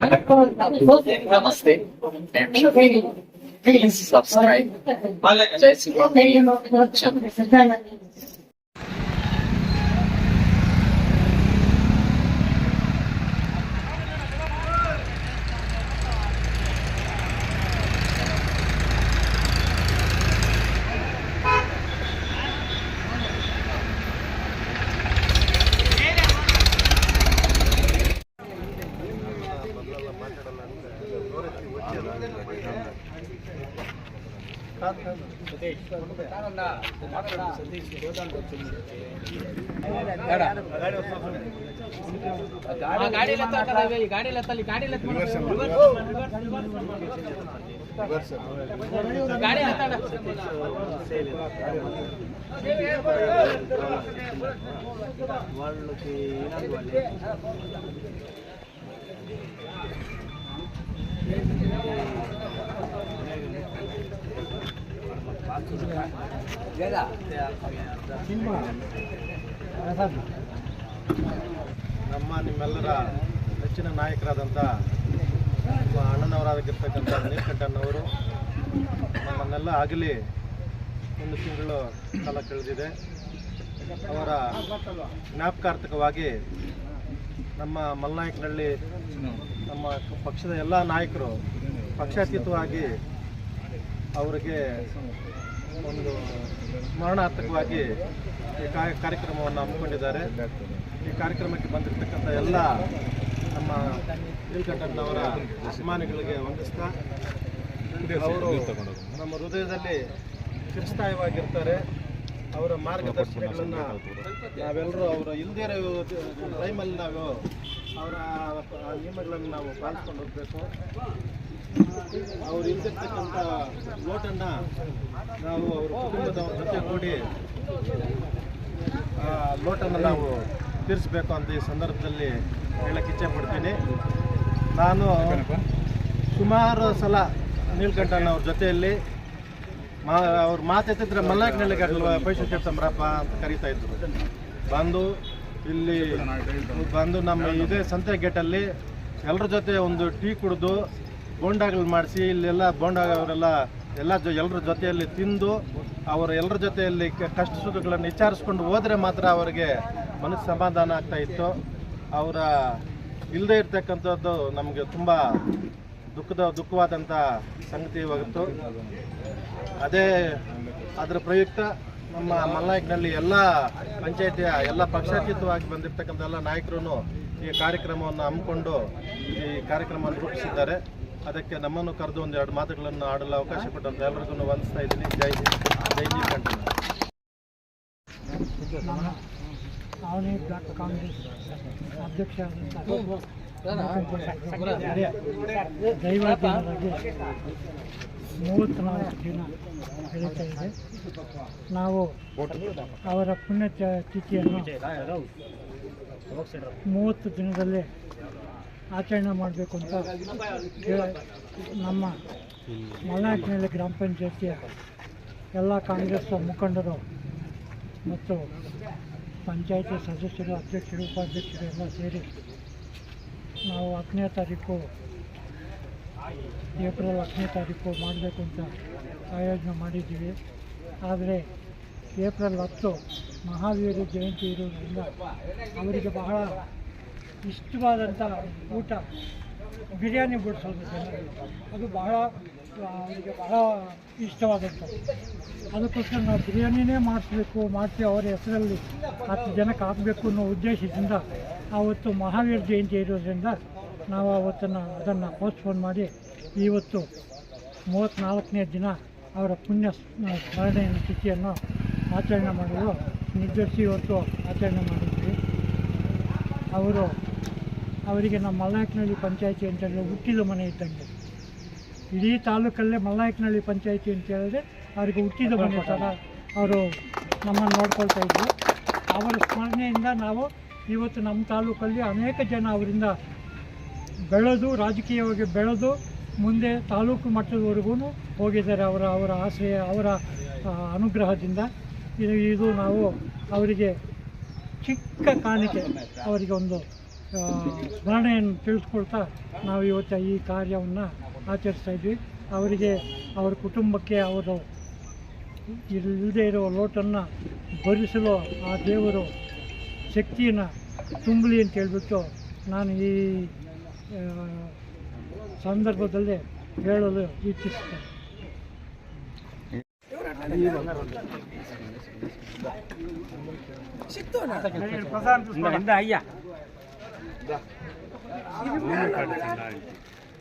Namaste. Please subscribe. Jai Sri Ram. ಗಾಡಿ ಲೆತ್ತಲ್ಲ ಗಾಡಿ ಲೆತ್ತಲ್ಲಿ ಗಾಡಿ ಲೆತ್ತ ನಮ್ಮ ನಿಮ್ಮೆಲ್ಲರ ನೆಚ್ಚಿನ ನಾಯಕರಾದಂಥ ನಮ್ಮ ಅಣ್ಣನವರಾಗಿರ್ತಕ್ಕಂಥ ನೀಲಕಂಠಣ್ಣವರು ನಮ್ಮನ್ನೆಲ್ಲ ಆಗಲಿ ಒಂದು ತಿಂಗಳು ಕಾಲ ಕಳೆದಿದೆ. ಅವರ ಜ್ಞಾಪಕಾರ್ಥಕವಾಗಿ ನಮ್ಮ ಮಲ್ನಾಯಕನಹಳ್ಳಿ ನಮ್ಮ ಪಕ್ಷದ ಎಲ್ಲ ನಾಯಕರು ಪಕ್ಷಾತೀತವಾಗಿ ಅವರಿಗೆ ಒಂದು ಸ್ಮರಣಾರ್ಥಕವಾಗಿ ಈ ಕಾರ್ಯ- ಕಾರ್ಯಕ್ರಮವನ್ನು ಹಮ್ಮಿಕೊಂಡಿದ್ದಾರೆ. ಈ ಕಾರ್ಯಕ್ರಮಕ್ಕೆ ಬಂದಿರತಕ್ಕಂಥ ಎಲ್ಲ ನಮ್ಮ ನೀಲಕಂಠಣ್ಣವರ ಅಭಿಮಾನಿಗಳಿಗೆ ವಂದಿಸ್ತಾ ಅವರು ನಮ್ಮ ಹೃದಯದಲ್ಲಿ ಚಿರಸ್ಥಾಯವಾಗಿರ್ತಾರೆ. ಅವರ ಮಾರ್ಗದರ್ಶನಗಳನ್ನು ನಾವೆಲ್ಲರೂ ಅವರ ಇಲ್ಲದೇ ಇರೋ ಟೈಮಲ್ಲಿ ನಾವು ಅವರ ನಿಯಮಗಳನ್ನು ನಾವು ಪಾಲಿಸ್ಕೊಂಡು ಹೋಗಬೇಕು. ಅವ್ರು ಇಲ್ದಿರ್ತಕ್ಕಂಥ ಲೋಟನ್ನ ನಾವು ಅವ್ರ ಕುಟುಂಬದವ್ರ ಜೊತೆ ಕೂಡಿ ಆ ಲೋಟನ್ನು ನಾವು ತೀರಿಸಬೇಕು ಅಂತ ಈ ಸಂದರ್ಭದಲ್ಲಿ ಹೇಳಕ್ಕೆ ಇಚ್ಛೆ ಪಡ್ತೀನಿ. ನಾನು ಸುಮಾರು ಸಲ ನೀಲ್ಕಂಠಣ್ಣ ಅವ್ರ ಜೊತೆಯಲ್ಲಿ ಮಾ ಮಾತಾಡ್ತಿದ್ರೆ ಮಾತೆತ್ತಿದ್ರೆ ಮಲ್ನಾಕ್ನಳ್ಳಿ ಗಡ್ಲ ಪೈಸೆ ಸಂಬ್ರಪ್ಪ ಅಂತ ಕರೀತಾ ಇದ್ರು. ಬಂದು ಇಲ್ಲಿ ಬಂದು ನಮ್ಮ ಇದೇ ಸಂತೆ ಗೇಟಲ್ಲಿ ಎಲ್ಲರ ಜೊತೆ ಒಂದು ಟೀ ಕುಡಿದು ಬೋಂಡಾಗಳು ಮಾಡಿಸಿ ಇಲ್ಲೆಲ್ಲ ಬೋಂಡಾಗ ಅವರೆಲ್ಲ ಎಲ್ಲ ಜೊ ಎಲ್ಲರ ಜೊತೆಯಲ್ಲಿ ತಿಂದು ಅವರ ಎಲ್ಲರ ಜೊತೆಯಲ್ಲಿ ಕಷ್ಟ ಸುಖಗಳನ್ನು ವಿಚಾರಿಸ್ಕೊಂಡು ಹೋದರೆ ಮಾತ್ರ ಅವರಿಗೆ ಮನಸ್ಸು ಸಮಾಧಾನ ಆಗ್ತಾ ಇತ್ತು. ಅವರ ಇಲ್ಲದೆ ಇರ್ತಕ್ಕಂಥದ್ದು ನಮಗೆ ತುಂಬ ದುಃಖದ ದುಃಖವಾದಂಥ ಸಂಗತಿ ಇವತ್ತು ಅದೇ ಅದರ ಪ್ರಯುಕ್ತ ನಮ್ಮ ಮಲ್ನಾಯಕ್ನಲ್ಲಿ ಎಲ್ಲ ಪಂಚಾಯತಿಯ ಎಲ್ಲ ಪಕ್ಷಾತೀತವಾಗಿ ಬಂದಿರತಕ್ಕಂಥ ಎಲ್ಲ ನಾಯಕರು ಈ ಕಾರ್ಯಕ್ರಮವನ್ನು ಹಮ್ಮಿಕೊಂಡು ಈ ಕಾರ್ಯಕ್ರಮವನ್ನು ರೂಪಿಸಿದ್ದಾರೆ. ಅದಕ್ಕೆ ನಮ್ಮನ್ನು ಕರೆದು ಒಂದು ಎರಡು ಮಾತುಗಳನ್ನು ಆಡಲು ಅವಕಾಶ ಕೊಟ್ಟಂತ ಎಲ್ಲರಿಗೂ ವಂದಿಸ್ತಾ ಇದ್ದೀನಿ. ಜೈ ಜೈ ನೀಲಕಂಠ ಅವನೇ ಬ್ಲಾಕ್ ಕಾಂಗ್ರೆಸ್ ಅಧ್ಯಕ್ಷ ದೈವಾಧೀನರಾಗಿ ಮೂವತ್ತ್ನಾಲ್ಕು ದಿನ ನಡೀತಾ ಇದೆ. ನಾವು ಅವರ ಪುಣ್ಯ ತಿಥಿಯನ್ನು ಮೂವತ್ತು ದಿನದಲ್ಲೇ ಆಚರಣೆ ಮಾಡಬೇಕು ಅಂತ ನಮ್ಮ ಮಲೆನಾಡಿನಲ್ಲಿ ಗ್ರಾಮ ಪಂಚಾಯತಿಯ ಎಲ್ಲ ಕಾಂಗ್ರೆಸ್ ಮುಖಂಡರು ಮತ್ತು ಪಂಚಾಯತಿ ಸದಸ್ಯರು, ಅಧ್ಯಕ್ಷರು, ಉಪಾಧ್ಯಕ್ಷರು ಎಲ್ಲ ಸೇರಿ ನಾವು ಹತ್ತನೇ ತಾರೀಕು, ಏಪ್ರಿಲ್ ಹತ್ತನೇ ತಾರೀಕು ಮಾಡಬೇಕು ಅಂತ ಆಯೋಜನೆ ಮಾಡಿದ್ದೀವಿ. ಆದರೆ ಏಪ್ರಿಲ್ ಹತ್ತು ಮಹಾವೀರ ಜಯಂತಿ ಇರೋದರಿಂದ ಅವರಿಗೆ ಬಹಳ ಇಷ್ಟವಾದಂಥ ಊಟ, ಬಿರಿಯಾನಿ ಬಡಿಸೋದು ಅದು ಬಹಳ ಅವರಿಗೆ ಬಹಳ ಇಷ್ಟವಾದಂಥದ್ದು. ಅದಕ್ಕೋಸ್ಕರ ನಾವು ಬಿರಿಯಾನಿನೇ ಮಾಡಿಸ್ಬೇಕು, ಮಾಡಿಸಿ ಅವರ ಹೆಸರಲ್ಲಿ ಹತ್ತು ಜನಕ್ಕೆ ಹಾಕಬೇಕು ಅನ್ನೋ ಉದ್ದೇಶದಿಂದ ಆವತ್ತು ಮಹಾವೀರ ಜಯಂತಿ ಇರೋದ್ರಿಂದ ನಾವು ಆವತ್ತನ್ನು ಅದನ್ನು ಪೋಸ್ಟ್ಪೋನ್ ಮಾಡಿ ಇವತ್ತು ಮೂವತ್ತ್ನಾಲ್ಕನೇ ದಿನ ಅವರ ಪುಣ್ಯ ಸ್ಮ- ಸ್ಮರಣೆಯ ತಿಥಿಯನ್ನು ಆಚರಣೆ ಮಾಡಲು ನಿರ್ಧರಿಸಿ ಇವತ್ತು ಆಚರಣೆ ಮಾಡಿದ್ವಿ ಅವರು, ಅವರಿಗೆ ನಮ್ಮ ಮಲ್ನಾಯಕನಹಳ್ಳಿ ಪಂಚಾಯಿತಿ ಅಂತ ಹೇಳಿದ್ರೆ ಹುಟ್ಟಿದ ಮನೆ ಇದ್ದಂಗೆ. ಇಡೀ ತಾಲೂಕಲ್ಲೇ ಮಲ್ಲಾಯಕನಹಳ್ಳಿ ಪಂಚಾಯಿತಿ ಅಂತ ಹೇಳಿದ್ರೆ ಅವರಿಗೆ ಹುಟ್ಟಿದ ಮನೆ ಥರ ಅವರು ನಮ್ಮನ್ನು ನೋಡ್ಕೊಳ್ತಾ ಇದ್ರು. ಅವರ ಸ್ಮರಣೆಯಿಂದ ನಾವು ಇವತ್ತು ನಮ್ಮ ತಾಲೂಕಲ್ಲಿ ಅನೇಕ ಜನ ಅವರಿಂದ ಬೆಳೆದು, ರಾಜಕೀಯವಾಗಿ ಬೆಳೆದು ಮುಂದೆ ತಾಲೂಕು ಮಟ್ಟದವರೆಗೂ ಹೋಗಿದ್ದಾರೆ ಅವರ ಅವರ ಆಶ್ರಯ ಅವರ ಅನುಗ್ರಹದಿಂದ. ಇದು ಇದು ನಾವು ಅವರಿಗೆ ಚಿಕ್ಕ ಕಾಣಿಕೆ, ಅವರಿಗೆ ಒಂದು ಸ್ಮರಣೆಯನ್ನು ತಿಳಿಸ್ಕೊಳ್ತಾ ನಾವು ಇವತ್ತು ಈ ಕಾರ್ಯವನ್ನು ಆಚರಿಸ್ತಾ ಇದ್ವಿ. ಅವರಿಗೆ ಅವರ ಕುಟುಂಬಕ್ಕೆ ಅವರು ಇಲ್ಲದೆ ಇರುವ ಲೋಟನ್ನು ಭರಿಸಲು ಆ ದೇವರು ಶಕ್ತಿಯನ್ನು ತುಂಬಲಿ ಅಂತ ಹೇಳ್ಬಿಟ್ಟು ನಾನು ಈ ಸಂದರ್ಭದಲ್ಲಿ ಹೇಳಲು ಇಚ್ಛಿಸ್ತೇನೆ ಏನು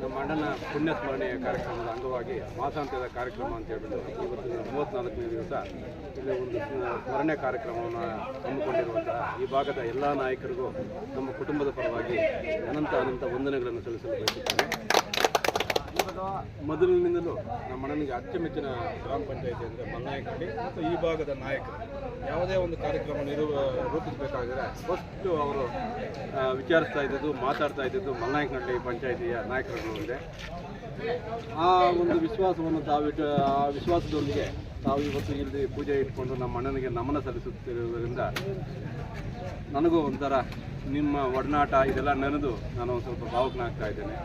ನಮ್ಮ ಅಣ್ಣನ ಪುಣ್ಯ ಸ್ಮರಣೆಯ ಕಾರ್ಯಕ್ರಮದ ಅಂಗವಾಗಿ ಮಾಸಾಂತ್ಯದ ಕಾರ್ಯಕ್ರಮ ಅಂತ ಹೇಳ್ಬಿಟ್ಟು ಇವತ್ತಿನ ಮೂವತ್ತ್ನಾಲ್ಕನೇ ದಿವಸ ಇಲ್ಲಿ ಒಂದು ಸ್ಮ- ಸ್ಮರಣೆ ಕಾರ್ಯಕ್ರಮವನ್ನು ಹಮ್ಮಿಕೊಂಡಿರುವಂತಹ ಈ ಭಾಗದ ಎಲ್ಲ ನಾಯಕರಿಗೂ ನಮ್ಮ ಕುಟುಂಬದ ಪರವಾಗಿ ಅನಂತ ಅನಂತ ವಂದನೆಗಳನ್ನು ಸಲ್ಲಿಸಲು ಬಯಸುತ್ತೇನೆ. ಮೊದಲಿನಿಂದಲೂ ನಮ್ಮ ಅಣ್ಣನಿಗೆ ಅಚ್ಚುಮೆಚ್ಚಿನ ಗ್ರಾಮ ಪಂಚಾಯಿತಿ ಅಂದರೆ ಮಲ್ನಾಯಕಹಳ್ಳಿ ಮತ್ತು ಈ ಭಾಗದ ನಾಯಕರು ಯಾವುದೇ ಒಂದು ಕಾರ್ಯಕ್ರಮ ನಿರೂ ರೂಪಿಸಬೇಕಾಗಿದ್ರೆ ಫಸ್ಟು ಅವರು ವಿಚಾರಿಸ್ತಾ ಇದ್ದದ್ದು, ಮಾತಾಡ್ತಾ ಇದ್ದದ್ದು ಮಲ್ನಾಯಕನಹಳ್ಳಿ ಪಂಚಾಯತಿಯ ನಾಯಕರುಗಳು ಇದೆ ಆ ಒಂದು ವಿಶ್ವಾಸವನ್ನು ತಾವಿಟ್ಟು ಆ ವಿಶ್ವಾಸದೊಂದಿಗೆ ತಾವು ಇವತ್ತು ಇಲ್ಲಿ ಪೂಜೆ ಇಟ್ಕೊಂಡು ನಮ್ಮ ಅಣ್ಣನಿಗೆ ನಮನ ಸಲ್ಲಿಸುತ್ತಿರುವುದರಿಂದ ನನಗೂ ಒಂಥರ ನಿಮ್ಮ ಒಡನಾಟ ಇದೆಲ್ಲ ನೆನೆದು ನಾನು ಒಂದು ಸ್ವಲ್ಪ ಭಾವಕನಾಗ್ತಾ ಇದ್ದೇನೆ.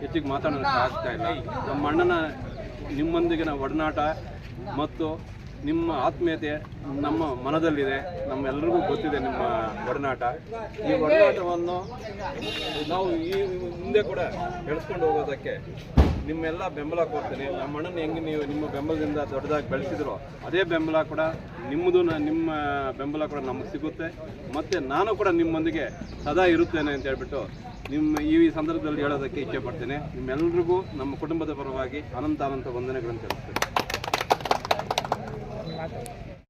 ಹೆಚ್ಚಿಗೆ ಮಾತಾಡೋದಕ್ಕೆ ಆಗ್ತಾ ಇಲ್ಲ. ನಮ್ಮ ಅಣ್ಣನ ನಿಮ್ಮೊಂದಿಗಿನ ಒಡನಾಟ ಮತ್ತು ನಿಮ್ಮ ಆತ್ಮೀಯತೆ ನಮ್ಮ ಮನದಲ್ಲಿದೆ. ನಮ್ಮೆಲ್ಲರಿಗೂ ಗೊತ್ತಿದೆ ನಿಮ್ಮ ಒಡನಾಟ. ಈ ಒಡನಾಟವನ್ನು ನಾವು ಈ ಮುಂದೆ ಕೂಡ ಬೆಳೆಸ್ಕೊಂಡು ಹೋಗೋದಕ್ಕೆ ನಿಮ್ಮೆಲ್ಲ ಬೆಂಬಲ ಕೊಡ್ತೀನಿ. ನಮ್ಮ ಅಣ್ಣನ ಹೆಂಗೆ ನೀವು ನಿಮ್ಮ ಬೆಂಬಲದಿಂದ ದೊಡ್ಡದಾಗಿ ಬೆಳೆಸಿದ್ರು ಅದೇ ಬೆಂಬಲ ಕೂಡ ನಿಮ್ಮದು ನಿಮ್ಮ ಬೆಂಬಲ ಕೂಡ ನಮಗೆ ಸಿಗುತ್ತೆ. ಮತ್ತು ನಾನು ಕೂಡ ನಿಮ್ಮೊಂದಿಗೆ ಸದಾ ಇರುತ್ತೇನೆ ಅಂತ ಹೇಳ್ಬಿಟ್ಟು ನಿಮ್ಮ ಈ ಸಂದರ್ಭದಲ್ಲಿ ಹೇಳೋದಕ್ಕೆ ಇಚ್ಛೆ ಪಡ್ತೇನೆ. ನಿಮ್ಮೆಲ್ಲರಿಗೂ ನಮ್ಮ ಕುಟುಂಬದ ಪರವಾಗಿ ಅನಂತ ಅನಂತ ವಂದನೆಗಳನ್ನು ತಿಳಿಸ್ತೇನೆ.